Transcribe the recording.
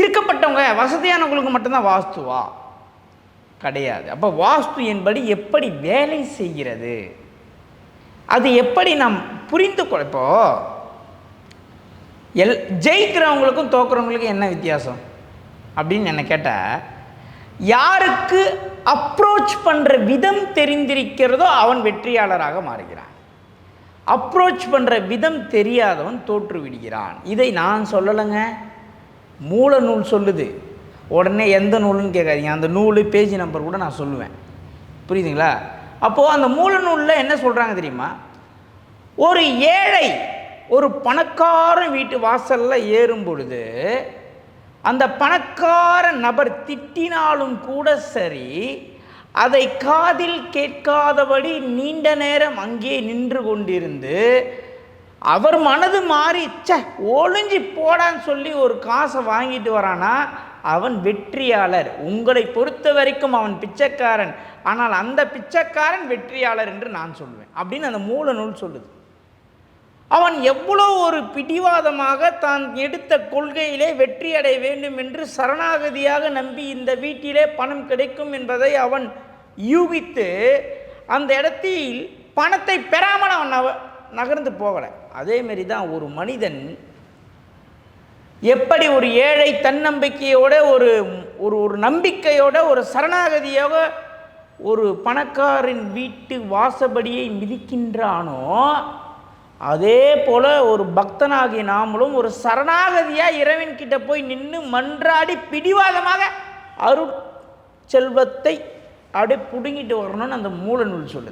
இருக்கப்பட்டவங்க வசதியானவங்களுக்கு மட்டும்தான் வாஸ்துவா? கிடையாது. அப்போ வாஸ்து என்படி எப்படி வேலை செய்கிறது? அது எப்படி நாம் புரிந்து கொள்ள இப்போ எல் ஜெயிக்கிறவங்களுக்கும் தோக்குறவங்களுக்கும் என்ன வித்தியாசம்? அப்படின்னு என்ன கேட்டால் யாருக்கு அப்ரோச் பண்ணுற விதம் தெரிந்திருக்கிறதோ அவன் வெற்றியாளராக மாறுகிறான். அப்ரோச் பண்ணுற விதம் தெரியாதவன் தோற்று விடுகிறான் இதை நான் சொல்லலைங்க. மூல நூல் சொல்லுது உடனே எந்த நூலுன்னு கேட்காதீங்க. அந்த நூல் பேஜ் நம்பர் கூட நான் சொல்லுவேன். புரியுதுங்களா? அப்போது அந்த மூல நூலில் என்ன சொல்கிறாங்க தெரியுமா? ஒரு ஏழை ஒரு பணக்காரன் வீட்டு வாசலில் ஏறும் பொழுது அந்த பணக்கார நபர் திட்டினாலும் கூட சரி அதை காதில் கேட்காதபடி நீண்ட நேரம் அங்கே நின்று கொண்டிருந்து அவர் மனது மாறி ச ஒளிஞ்சு போடான்னு சொல்லி ஒரு காசை வாங்கிட்டு வரானா அவன் வெற்றியாளர். உங்களை பொறுத்த வரைக்கும் அவன் பிச்சைக்காரன். ஆனால் அந்த பிச்சைக்காரன் வெற்றியாளர் என்று நான் சொல்லுவேன் அப்படின்னு அந்த மூல நூல் சொல்லுது. அவன் எவ்வளோ ஒரு பிடிவாதமாக தான் எடுத்த கொள்கையிலே வெற்றி அடைய வேண்டும் என்று சரணாகதியாக நம்பி இந்த வீட்டிலே பணம் கிடைக்கும் என்பதை அவன் யூகித்து அந்த இடத்தில் பணத்தை பெறாமல் அவன் நகர்ந்து போகலை. அதேமாரி தான் ஒரு மனிதன் எப்படி ஒரு ஏழை தன்னம்பிக்கையோட ஒரு ஒரு ஒரு நம்பிக்கையோட ஒரு சரணாகதியோட ஒரு பணக்காரின் வீட்டு வாசப்படியை மிதிக்கின்றானோ அதே போல ஒரு பக்தனாகிய நாமளும் ஒரு சரணாகதியாக இறைவன் கிட்ட போய் நின்று மன்றாடி பிடிவாதமாக அருட் செல்வத்தை அப்படியே பிடுங்கிட்டு வரணும்னு அந்த மூல நூல் சொல்லுது.